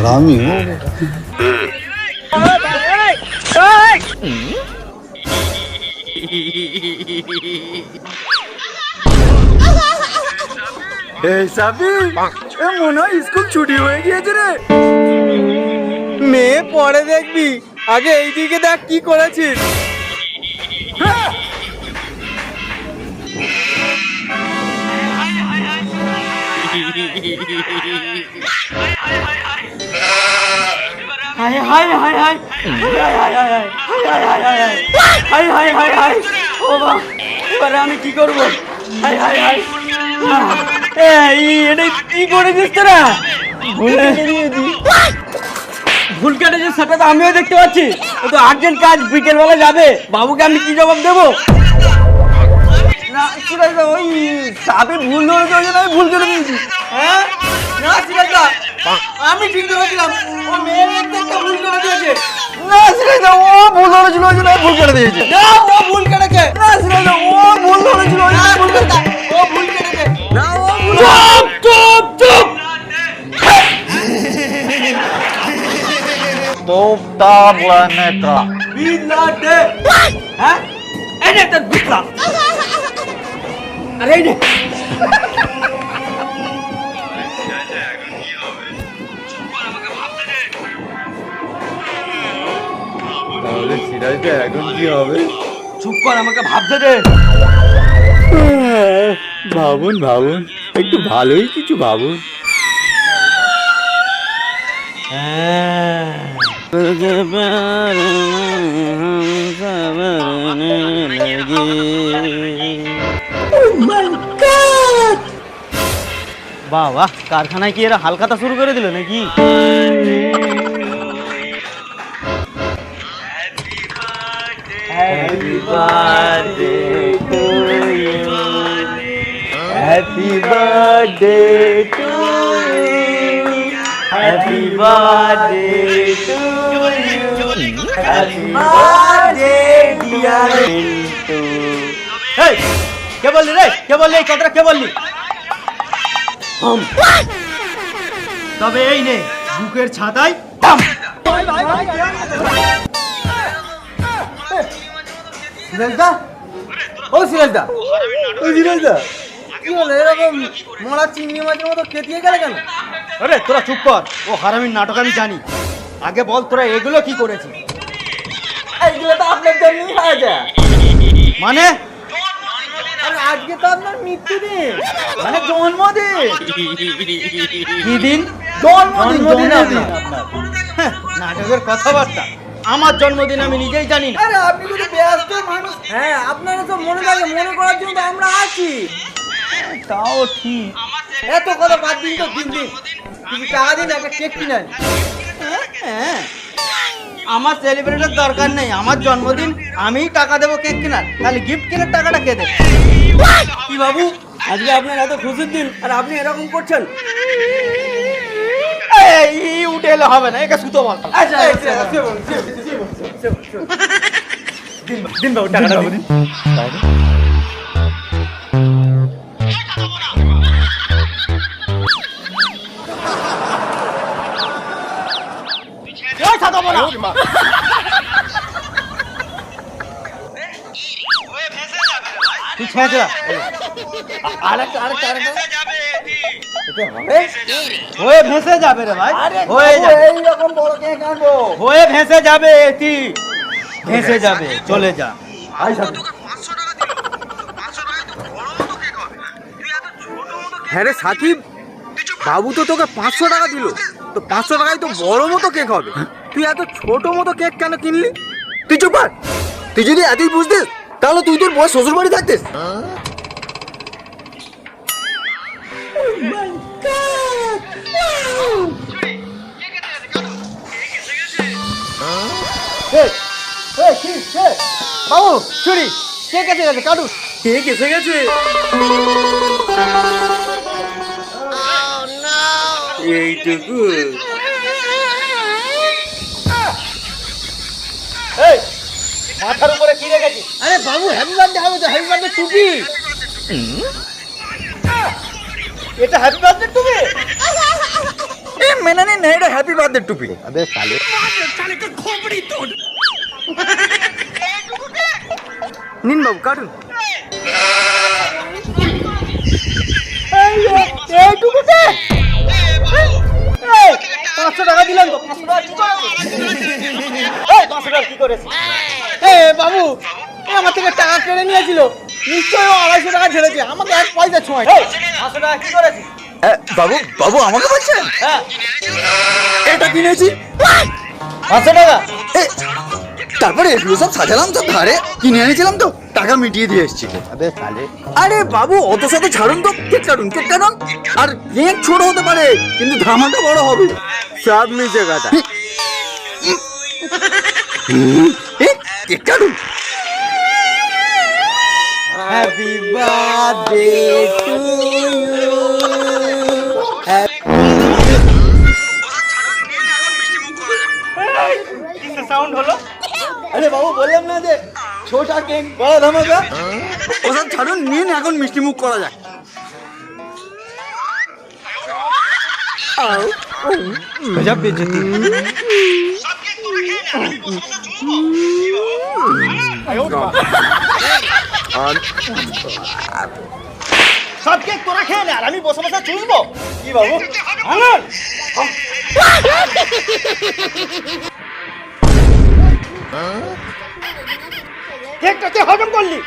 হারামি। মনে হয় স্কুল ছুটি হয়ে গিয়েছে মেয়ে পরে দেখবি। আগে এইদিকে দেখ কি করেছিস। Hi hi hi hi hi hi hi hi hi hi hi hi hi hi ও বা এবারে আমি কি করব হাই হাই হাই এই এটা কি করেছিস তোরা ভুল কেটে ভুল কেটেছে সেটা তো আমিও দেখতে পাচ্ছি ও তো আর্জেন্ট কাজ বিকেল বেলা যাবে বাবুকে আমি কি জবাব দেবো না সিরাজ দা ওই সাপে ভুল ধরে জন্য আমি ভুল করে দিয়েছি হ্যাঁ না সিরাজ দা আমি ঠিক ধরেছিলাম ও মেয়ের একটা ভুল করে দিয়েছে। না সিরাজ ও ভুল ধরেছিল ওই জন্য ভুল করে দিয়েছে। না ও ভুল কেটেছে না সিরাজ ও ভুল ধরেছিল ওই জন্য ভুল কেটেছে ও ভুল কেটেছে না ও ভুল চুপ চুপ চুপ। দোপটা ব্লানে কা বিলাতে হ্যাঁ? এনে তো বিলা আরে নে সিরাজটা এখন কি হবে? চুপ কর আমাকে ভাবতে দে। ভাবুন ভাবুন। একটু ভালোই কিছু ভাবুন। বাহ বাহ কারখানায় কি এরা হালখাতা শুরু করে দিল নাকি? birthday to you. Happy birthday to you. Happy birthday to you. Happy birthday dear Pintu. Hey, क्या बोल रही रे क्या बोल रही कॉन्ट्रैक्ट क्या बोल रही हम তবে এই নে বুকের ছাতায় সিরাজদা? ও সিরাজদা। ও সিরাজদা। কি এরকম চিংড়ি মাছের মতো গেলে কেন? আরে তোরা চুপ কর। ও হারামির নাটক আমি জানি। আগে বল তোরা এগুলো কি করেছিস এইগুলো তো আপনার জন্যই হয়েছে মানে? আরে আজকে তো আপনার মৃত্যুদিন। মানে জন্মদিন। কি দিন? জন্মদিন আপনার হ্যাঁ, নাটকের কথাবার্তা। আমার জন্মদিন আমি নিজেই জানি না। আরে আপনি যদি ব্যস্ত মানুষ হ্যাঁ আপনারা তো মনে থাকে মনে করার জন্য আমরা আছি। তাও ঠিক। এত কথা বাদ দিন তো দিন দিন। কিছু টাকা দিন একটা কেক কিনেন হ্যাঁ আমার সেলিব্রেটের দরকার নেই। আমার জন্মদিন আমিই টাকা দেবো কেক কেনার। তাহলে গিফট কেনার টাকাটা কে দেবে? কি বাবু? আজকে আপনার এত খুশির দিন আর আপনি এরকম করছেন? এই এলে হবে না একে সুতো বল আচ্ছা আচ্ছা দিন বাবু টাকাটা দিন ওই ছাতা বলা তুই ছেঁচে যা। আরেকটা আরেকটা আরেকটা হয়ে ভেসে যাবে রে ভাই। হয়ে যাবে। এইরকম বড় কেক আনব হয়ে ভেসে যাবে এটি। ভেসে যাবে চলে যা। হ্যাঁ রে সাকিব বাবু তো তোকে পাঁচশো টাকা দিল। তো পাঁচশো টাকায় তো বড় মতো কেক হবে। তুই এত ছোট মতো কেক কেন কিনলি? তুই চুপ তুই যদি এতই বুঝতিস তাহলে তুই তোর বয়স শ্বশুর বাড়ি থাকতিস। বাবু চুরি। কে কেটে গেছে? কাটু কেক এসে গেছে? এইটুকু। এই মাথার উপরে কি রেখেছিস? আরে বাবু হ্যাপি বার্থডে হবে তো হ্যাপি বার্থডে টুপি। এটা হ্যাপি বার্থডে তুমি এ মেনে নিন না এটা হ্যাপি বার্থডে টুপি। আবে সালে নিন বাবু কাটুন পাঁচশো টাকা দিলাম তো পাঁচশো টাকা কি করেছে? বাবু আমার থেকে টাকা কেড়ে নিয়েছিল। নিশ্চয়ই আড়াইশো টাকা ছেড়েছে আমাকে এক পয়সা ছোঁয়। পাঁচশো টাকা কি করেছে? বাবু বাবু আমাকে বলছেন? হ্যাঁ। এটা কিনেছি। পাঁচশো টাকা। এ, তারপরে এগুলো সব সাজালাম তো ধারে। কিনে এনেছিলাম তো টাকা মিটিয়ে দিয়ে এসছি। আরে বাবু অত সাথে ছাড়ুন তো কেক কাটুন কেক কাটুন আর কেক ছোট হতে পারে কিন্তু ধামাটা বড় হবে। সব মিশে কথা। কেক কাটুন happy birthday to you sound হলো? আরে বাবু বললাম না যে ছোটা কেক বড় ধামাকা? ওসব ছাড়ুন নিন এখন মিষ্টি মুখ করা গজব বেজতি সব কেক তোরা খেয়ে নে আর আমি বসে বসে চুষবো কি বাবু? কেকটা তুই হজম করলি।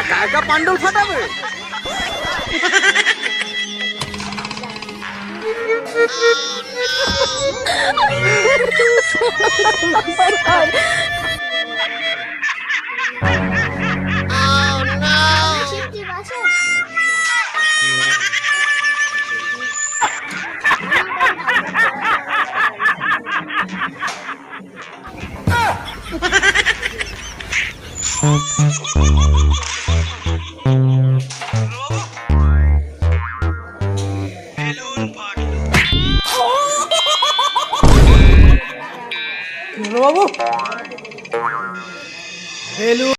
একা একা পান্ডল ফাটাবে। শিফটি বাসে বাবু। বেলু